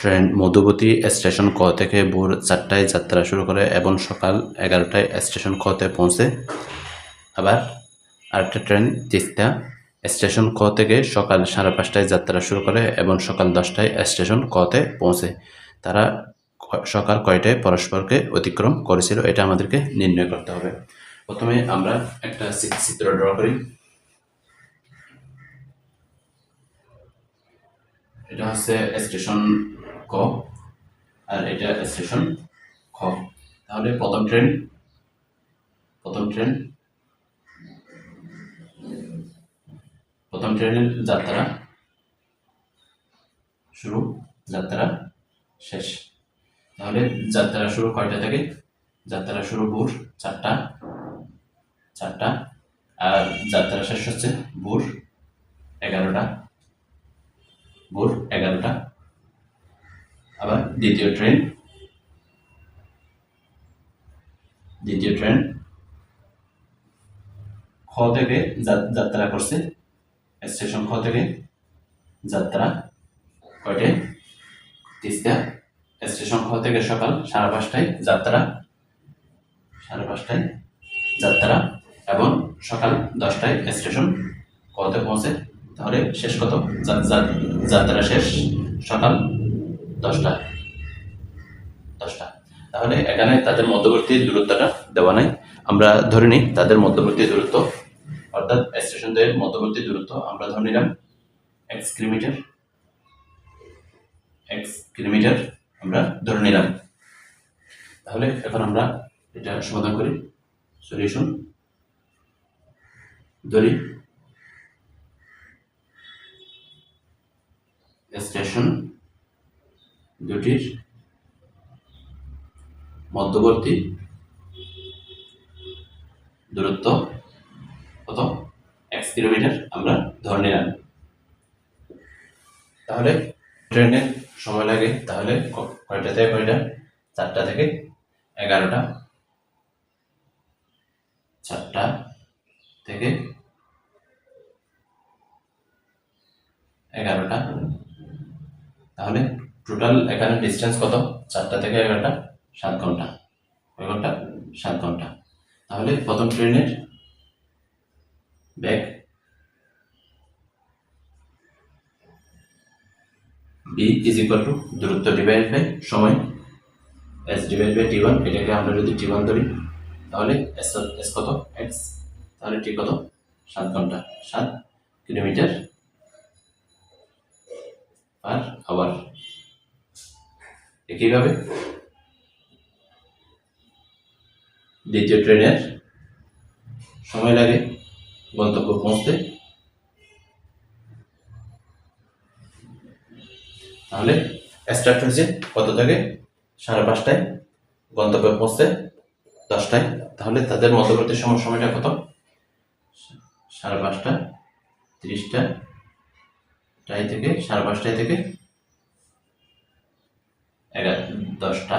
Train মধুবতী station ক থেকে ভোর চারটায় যাত্রা শুরু করে এবং সকাল এগারোটায় স্টেশন কতে পৌঁছে। আবার আরেকটা ট্রেন তিস্তা স্টেশন ক থেকে সকাল সাড়ে পাঁচটায় যাত্রা শুরু করে এবং সকাল দশটায় স্টেশন কতে পৌঁছে। তারা সকাল কয়টায় পরস্পরকে অতিক্রম করেছিল এটা আমাদেরকে নির্ণয় করতে হবে। প্রথমে আমরা একটা চিত্র ড্র করি। এটা হচ্ছে স্টেশন ক, আর এটা স্টেশন খ। তাহলে প্রথম ট্রেন প্রথম ট্রেন প্রথম ট্রেনের যাত্রা শুরু, যাত্রা শেষ। তাহলে যাত্রা শুরু কয়টা থেকে? যাত্রা শুরু ভোর চারটা চারটা, আর যাত্রা শেষ হচ্ছে ভোর এগারোটা ভোর এগারোটা। আবার দ্বিতীয় ট্রেন। দ্বিতীয় ট্রেন। খ থেকে যাত্রা করছে। স্টেশন খ থেকে যাত্রা কয়টে তিস্তা স্টেশন খ থেকে সকাল সাড়ে পাঁচটায় যাত্রা। সাড়ে পাঁচটায় যাত্রা এবং সকাল দশটায় স্টেশন কতে পৌঁছে। তাহলে শেষ কত? যাত্রা শেষ। সকাল দশটা। দশটা। তাহলে এখানে তাদের মধ্যবর্তী দূরত্বটা দেওয়া নাই। আমরা ধরে নিই তাদের মধ্যবর্তী দূরত্ব। অর্থাৎ স্টেশনদের মধ্যবর্তী দূরত্ব আমরা ধরে নিলাম এক্স কিলোমিটার। এক্স কিলোমিটার আমরা ধরে নিলাম। তাহলে এখন আমরা এটা সমাধান করি। সলিউশন। ধরি স্টেশন। দুটির মধ্যবর্তী দূরত্ব কত এক্স কিলোমিটার আমরা ধরে নিলাম। তাহলে ট্রেনে সময় লাগে, তাহলে কয়টা থেকে কয়টা? চারটা থেকে এগারোটা। চারটা থেকে এগারোটা। তাহলে টোটাল এখানে ডিস্টেন্স কত? চারটা থেকে এগারোটা, সাত ঘণ্টা। কয় ঘণ্টা সাত ঘণ্টা। তাহলে প্রথম ট্রেনের ব্যাগ বি ইজ ইকুয়াল টু দূরত্ব ডিভাইড বাই সময় S divide by T one এটাকে আমরা যদি টি ওয়ান ধরি, তাহলে এস এস কত? এক্স তাহলে টি কত? সাত ঘণ্টা। সাত কিলোমিটার পার আওয়ার একইভাবে দ্বিতীয় ট্রেনের সময় লাগে গন্তব্য পৌঁছতে। তাহলে স্টার্ট হয়েছে কত থেকে? সাড়ে পাঁচটায় গন্তব্যে পৌঁছতে দশটায়। তাহলে তাদের মধ্যবর্তী সময় সময়টা কত? সাড়ে পাঁচটা, তিরিশটা টাই থেকে সাড়ে পাঁচটায় থেকে এগারো দশটা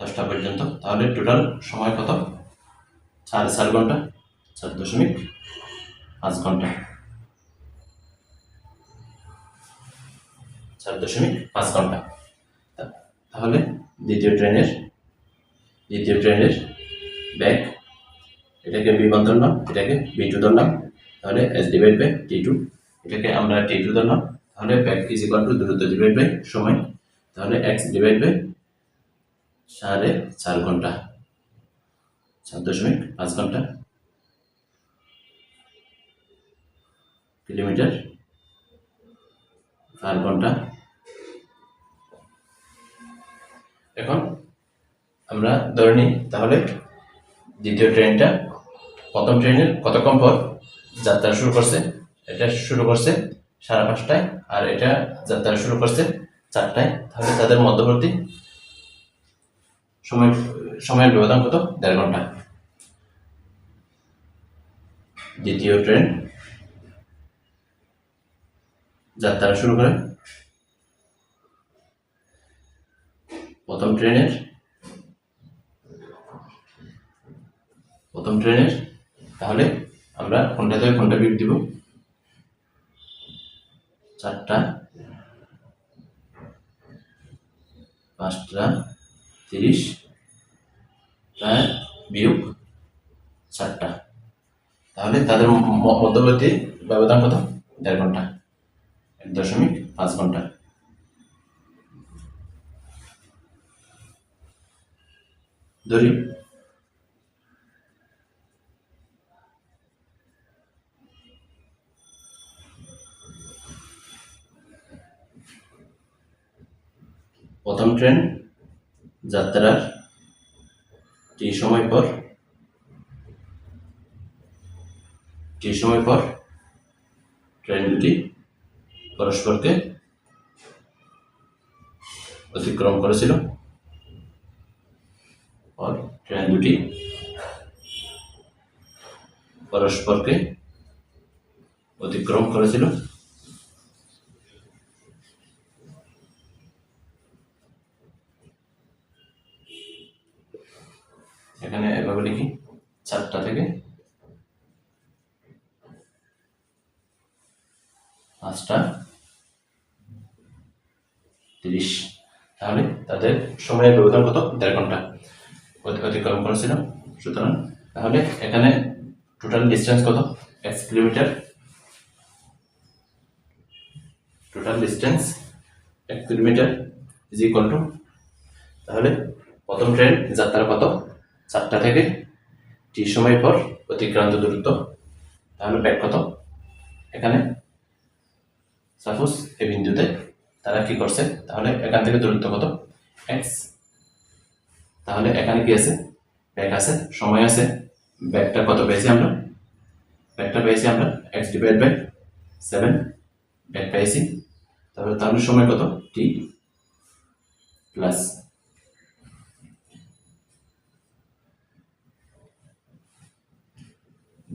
দশটা পর্যন্ত। তাহলে টোটাল সময় কত? সাড়ে চার ঘণ্টা, চার দশমিক পাঁচ ঘণ্টা। চার দশমিক পাঁচ ঘণ্টা। তাহলে দ্বিতীয় ট্রেনের দ্বিতীয় ট্রেনের ব্যাগ, এটাকে বি ওয়ান ধরলাম এটাকে বি টু ধরলাম তাহলে S divide by T two এটাকে আমরা টি টু ধরলাম তাহলে ব্যাগ ইজ ইকুয়াল টু দূরত্ব ডিভাইড বাই সময় তাহলে এক্স ডিভাইড বাই সাড়ে চার ঘণ্টা, চার দশমিক পাঁচ ঘণ্টা কিলোমিটার চার ঘণ্টা। এখন আমরা ধরে নিই তাহলে দ্বিতীয় ট্রেনটা প্রথম ট্রেনের কতক্ষণ পর যাত্রা শুরু করছে? এটা শুরু করছে সাড়ে পাঁচটায়, আর এটা যাত্রা শুরু করছে চারটায়, তাহলে তাদের মধ্যবর্তী সময়, সময়ের ব্যবধান কত? দেড় ঘণ্টা। দ্বিতীয় ট্রেন, যাত্রা শুরু করে। প্রথম ট্রেনের প্রথম ট্রেনের, তাহলে আমরা ঘণ্টা থেকে ঘণ্টা বিট দিব। চারটা পাঁচটা তিরিশ প্রায় বিয়োগ চারটা। তাহলে তাদের মধ্যবর্তী ব্যবধান কত? দেড় ঘণ্টা। এক দশমিক পাঁচ ঘণ্টা। ধরি। প্রথম ট্রেন, যাত্রার টি সময় পর, টি সময় পর ট্রেন দুটি পরস্পরকে অতিক্রম করেছিল। ট্রেন দুটি পরস্পরকে অতিক্রম করেছিল। এখানে এভাবে লিখি, চারটা থেকে। পাঁচটা। তিরিশ। তাহলে তাদের সময়ের ব্যবধান কত? দেড় ঘণ্টা। অতিক্রম করেছিল। সুতরাং তাহলে এখানে টোটাল ডিস্টেন্স কত? এক কিলোমিটার টোটাল ডিস্টেন্স এক কিলোমিটার ইজ ইকুয়াল টু তাহলে প্রথম ট্রেন যাত্রা কত? চারটা থেকে টি সময় পর অতিক্রান্ত দূরত্ব। তাহলে ব্যাক কত? এখানে। সাপোজ এই বিন্দুতে তারা কি করছে? তাহলে এখান থেকে দূরত্ব কত? এক্স তাহলে এখানে কি আছে? ব্যাক আছে, সময় আছে। ব্যাকটা কত পেয়েছি আমরা? ব্যাকটা পেয়েছি আমরা এক্স ডিভাইড বাই সেভেন ব্যাক পেয়েছি। তাহলে তাহলে সময় কত? টি প্লাস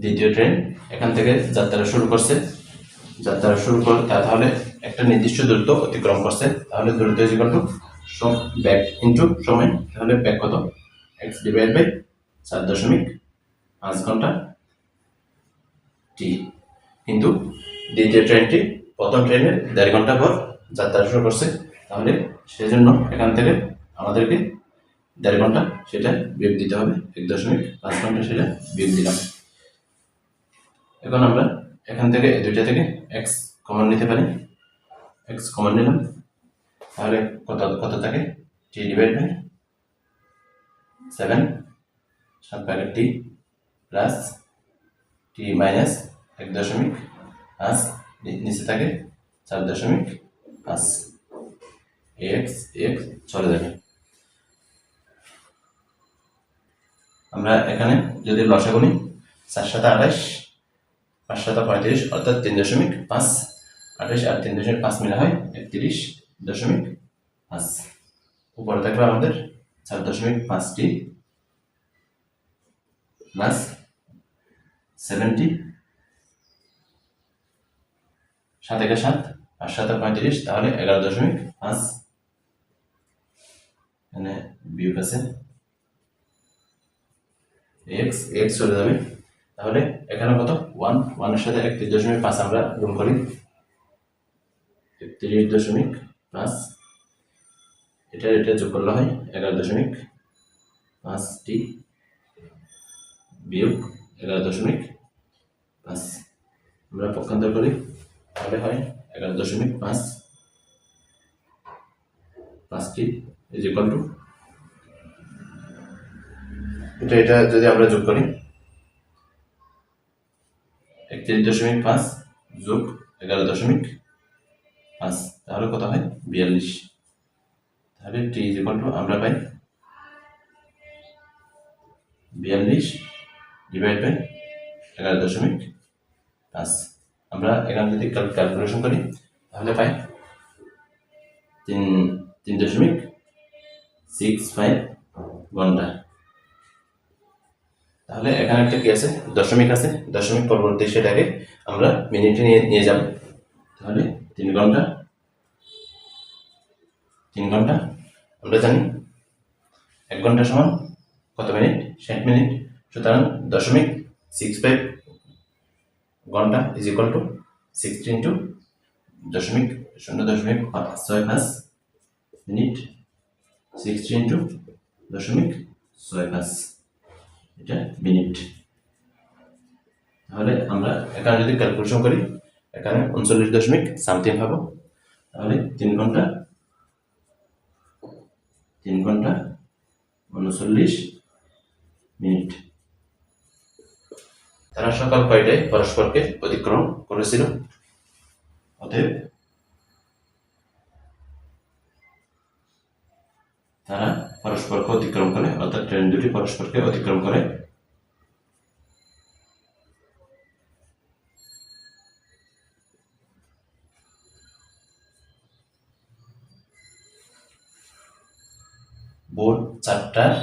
দ্বিতীয় ট্রেন এখান থেকে যাত্রা শুরু করছে। যাত্রা শুরু করে তাহলে একটা নির্দিষ্ট দূরত্ব অতিক্রম করছে। তাহলে দূরত্ব ইজ ইকুয়াল টু ব্যাক ইন্টু সময়। তাহলে ব্যাক কত? এক্স ডিভাইড বাই চার দশমিক পাঁচ ঘণ্টা টি কিন্তু দ্বিতীয় ট্রেনটি প্রথম ট্রেনের দেড় ঘণ্টা পর যাত্রা শুরু করছে। তাহলে সেজন্য এখান থেকে আমাদেরকে দেড় ঘণ্টা সেটা বিয়োগ দিতে হবে। এক দশমিক পাঁচ ঘণ্টা সেটা বিয়োগ দিলাম। এখন আমরা এখান থেকে দুইটা থেকে এক্স কমন নিতে পারি। এক্স কমন নিলাম। তাহলে কত কত থাকে? টি ডিভাইড বাই সেভেন সাত bracket T plus T minus এক দশমিক পাঁচ নিচে থাকে চার দশমিক পাঁচ। এক্স এক্স চলে যাবে। আমরা এখানে যদি লসাগু নিই চার সাথে আঠাশ পাঁচ সাথে পঁয়ত্রিশ অর্থাৎ তিন দশমিক পাঁচ, আঠাশ আর তিন দশমিক পাঁচ মিলে হয় একত্রিশ দশমিক পাঁচ। উপরে থাকবে আমাদের চার দশমিক পাঁচটি প্লাস সেভেন্টি সাত একে সাত পাঁচ সাথে পঁয়ত্রিশ, তাহলে এগারো দশমিক পাঁচ। এখানে বিয়োগ আছে। এক্স এক্স চলে যাবে তাহলে এখানে কত? ওয়ান ওয়ানের সাথে একত্রিশ দশমিক পাঁচ আমরা গুণ করি। একত্রিশ দশমিক পাঁচ। এটা এটা যোগ করলে হয় এগারো দশমিক পাঁচটি বিয়োগ এগারো দশমিক পাঁচ। আমরা পক্ষান্তর করি, তাহলে হয় এগারো দশমিক পাঁচ। পাঁচটি ইজ ইকুয়াল টু এটা এটা যদি আমরা যোগ করি একত্রিশ দশমিক পাঁচ যোগ এগারো দশমিক পাঁচ, তাহলে কত হয়? বিয়াল্লিশ। তাহলে টি ইজ আমরা পাই বিয়াল্লিশ ডিভাইড বাই এগারো দশমিক পাঁচ। আমরা এখানে যদি ক্যালকুলেশন করি, তাহলে পাই তিন তিন দশমিক সিক্স ফাইভ ঘণ্টা তাহলে এখানে একটা কি আছে? দশমিক আছে। দশমিক পরবর্তী সেটাকে আমরা মিনিটে নিয়ে নিয়ে যাব। তাহলে তিন ঘণ্টা। তিন ঘণ্টা। আমরা জানি এক ঘণ্টা সমান কত মিনিট? ষাট মিনিট। সুতরাং দশমিক সিক্স ফাইভ ঘণ্টা is equal to sixty into দশমিক শূন্য দশমিক ছয় পাঁচ মিনিট। সিক্সটি ইন্টু দশমিক ছয় পাঁচ। এটা মিনিট। তাহলে আমরা এখানে যদি ক্যালকুলেশন করি, এখানে উনচল্লিশ দশমিক সামথিং পাবো। তাহলে তিন ঘণ্টা তিন ঘণ্টা উনচল্লিশ মিনিট। তারা সকাল কয়টায় পরস্পরকে অতিক্রম করেছিল? অতএব তারা পরস্পরকে অতিক্রম করে, অর্থাৎ ট্রেন দুটি পরস্পরকে অতিক্রম করে। ভোর চারটার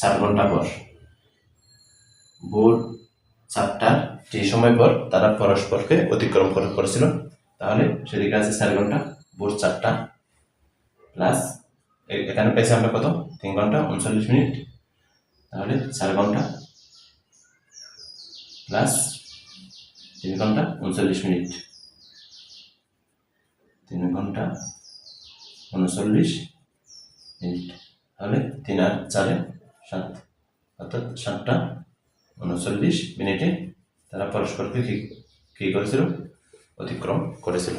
চার ঘণ্টা পর। ভোর চারটার যে সময় পর তারা পরস্পরকে অতিক্রম করেছিল, তাহলে সেদিকে আছে চার ঘণ্টা, ভোর চারটা প্লাস এখানে পেয়েছি আমরা কত? তিন ঘণ্টা? উনচল্লিশ মিনিট। তাহলে চার ঘণ্টা প্লাস তিন ঘণ্টা উনচল্লিশ মিনিট। তিন ঘণ্টা উনচল্লিশ মিনিট। তাহলে তিন আর চারে সাত। অর্থাৎ সাতটা উনচল্লিশ মিনিটে তারা পরস্পরকে কি করেছিল? অতিক্রম করেছিল।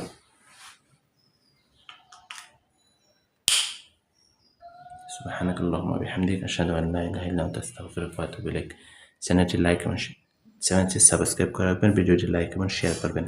সুবাহানাক আল্লাহমা বিহামদিক আশহাদু আল্লা ইলাহা ইল্লা আনতা আস্তাগফিরুকা ওয়া আতুবু ইলাইক চ্যানেলটি লাইক এবং চ্যানেলটি সাবস্ক্রাইব করে রাখবেন ভিডিওটি লাইক এবং শেয়ার করবেন।